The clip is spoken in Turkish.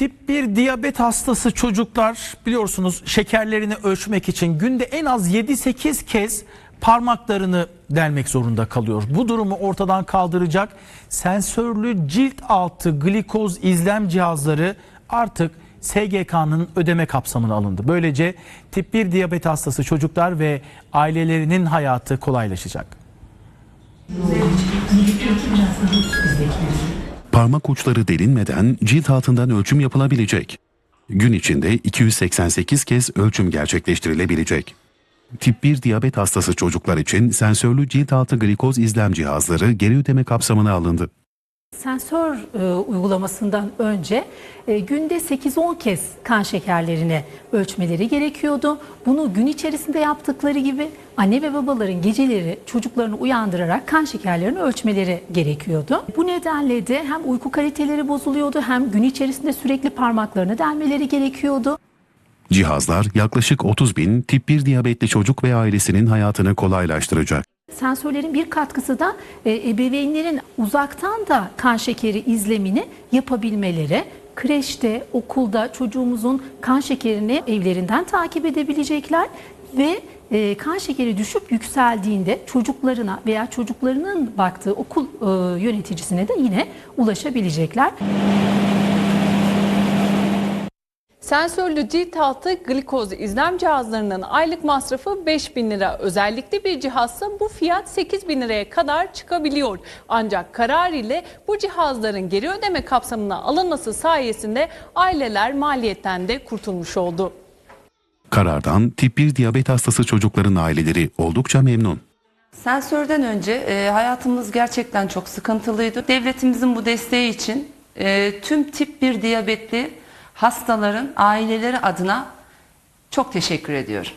Tip 1 diyabet hastası çocuklar biliyorsunuz şekerlerini ölçmek için günde en az 7-8 kez parmaklarını delmek zorunda kalıyor. Bu durumu ortadan kaldıracak sensörlü cilt altı glikoz izlem cihazları artık SGK'nın ödeme kapsamına alındı. Böylece tip 1 diyabet hastası çocuklar ve ailelerinin hayatı kolaylaşacak. Parmak uçları delinmeden cilt altından ölçüm yapılabilecek. Gün içinde 288 kez ölçüm gerçekleştirilebilecek. Tip 1 diyabet hastası çocuklar için sensörlü cilt altı glikoz izlem cihazları geri ödeme kapsamına alındı. Sensör e, uygulamasından önce e, günde 8-10 kez kan şekerlerini ölçmeleri gerekiyordu. Bunu gün içerisinde yaptıkları gibi anne ve babaların geceleri çocuklarını uyandırarak kan şekerlerini ölçmeleri gerekiyordu. Bu nedenle de hem uyku kaliteleri bozuluyordu hem gün içerisinde sürekli parmaklarını delmeleri gerekiyordu. Cihazlar yaklaşık 30 bin tip 1 diyabetli çocuk ve ailesinin hayatını kolaylaştıracak. Sensörlerin bir katkısı da e, ebeveynlerin uzaktan da kan şekeri izlemini yapabilmeleri. Kreşte, okulda çocuğumuzun kan şekerini evlerinden takip edebilecekler ve e, kan şekeri düşüp yükseldiğinde çocuklarına veya çocuklarının baktığı okul e, yöneticisine de yine ulaşabilecekler. Sensörlü cilt altı glikoz izlem cihazlarının aylık masrafı 5000 lira. Özellikle bir cihazsa bu fiyat 8000 liraya kadar çıkabiliyor. Ancak karar ile bu cihazların geri ödeme kapsamına alınması sayesinde aileler maliyetten de kurtulmuş oldu. Karardan tip 1 diyabet hastası çocukların aileleri oldukça memnun. Sensörden önce e, hayatımız gerçekten çok sıkıntılıydı. Devletimizin bu desteği için e, tüm tip 1 diyabetli hastaların aileleri adına çok teşekkür ediyorum.